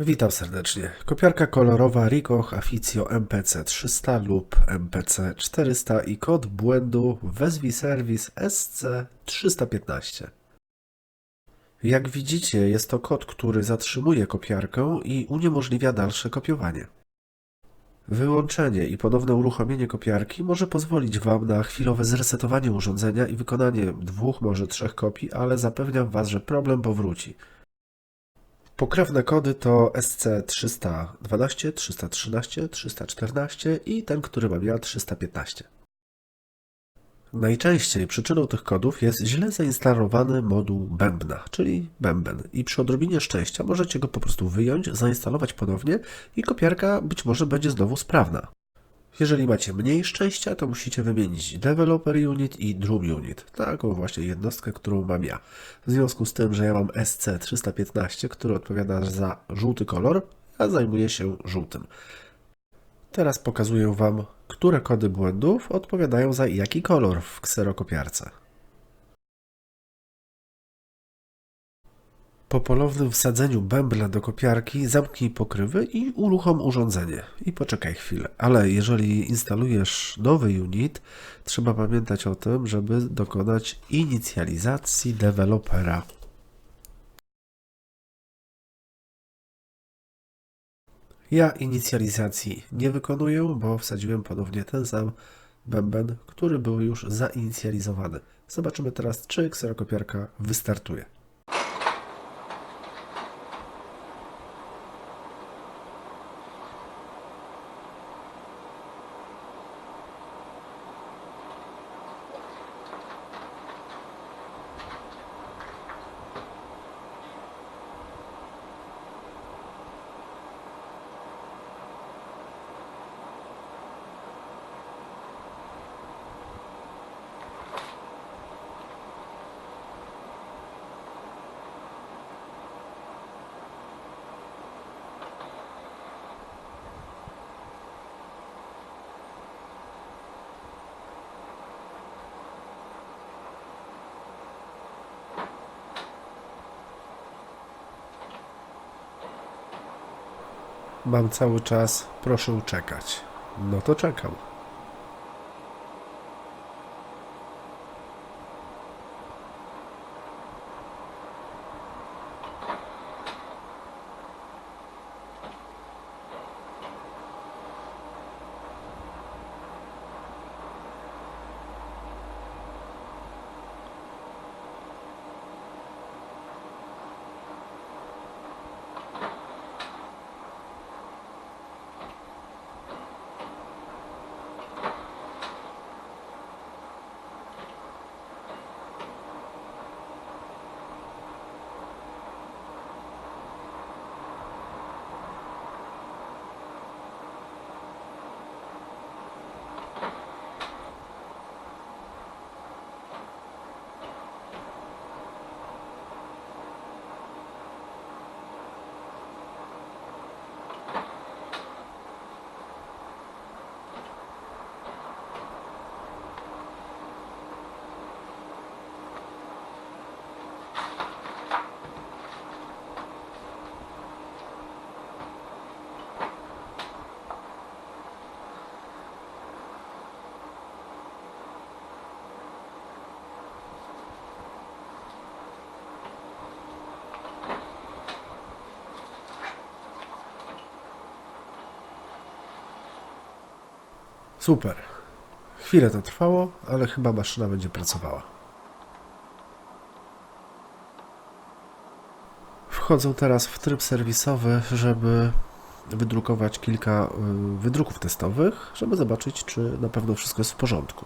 Witam serdecznie. Kopiarka kolorowa Ricoh Afficio MPC 300 lub MPC 400 i kod błędu wezwij serwis SC315. Jak widzicie, jest to kod, który zatrzymuje kopiarkę i uniemożliwia dalsze kopiowanie. Wyłączenie i ponowne uruchomienie kopiarki może pozwolić Wam na chwilowe zresetowanie urządzenia i wykonanie dwóch, może trzech kopii, ale zapewniam Was, że problem powróci. Pokrewne kody to SC312, 313, 314 i ten, który mam ja 315. Najczęściej przyczyną tych kodów jest źle zainstalowany moduł bębna, czyli bęben i przy odrobinie szczęścia możecie go po prostu wyjąć, zainstalować ponownie i kopiarka być może będzie znowu sprawna. Jeżeli macie mniej szczęścia, to musicie wymienić Developer Unit i Drum Unit, taką właśnie jednostkę, którą mam ja. W związku z tym, że ja mam SC315, który odpowiada za żółty kolor, a zajmuje się żółtym. Teraz pokazuję Wam, które kody błędów odpowiadają za jaki kolor w kserokopiarce. Po ponownym wsadzeniu bębla do kopiarki zamknij pokrywy i uruchom urządzenie. I poczekaj chwilę. Ale jeżeli instalujesz nowy unit, trzeba pamiętać o tym, żeby dokonać inicjalizacji dewelopera. Ja inicjalizacji nie wykonuję, bo wsadziłem ponownie ten sam bęben, który był już zainicjalizowany. Zobaczymy teraz, czy kserokopiarka wystartuje. Mam cały czas, proszę czekać. No to czekam. Super. Chwilę to trwało, ale chyba maszyna będzie pracowała. Wchodzę teraz w tryb serwisowy, żeby wydrukować kilka y, wydruków testowych, żeby zobaczyć, czy na pewno wszystko jest w porządku.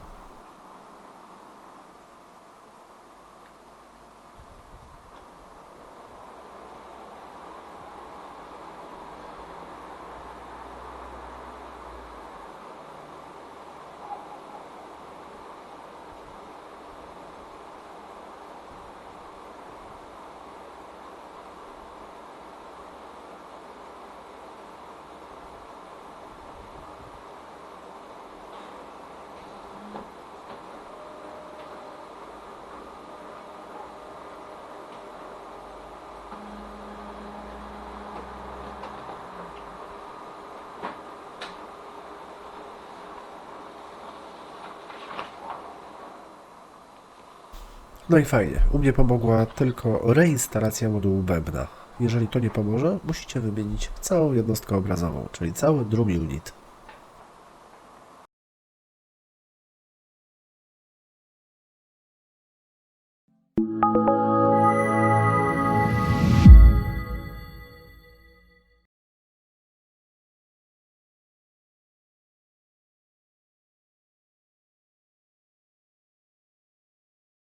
No i fajnie, u mnie pomogła tylko reinstalacja modułu bębna. Jeżeli to nie pomoże, musicie wymienić całą jednostkę obrazową, czyli cały drum unit.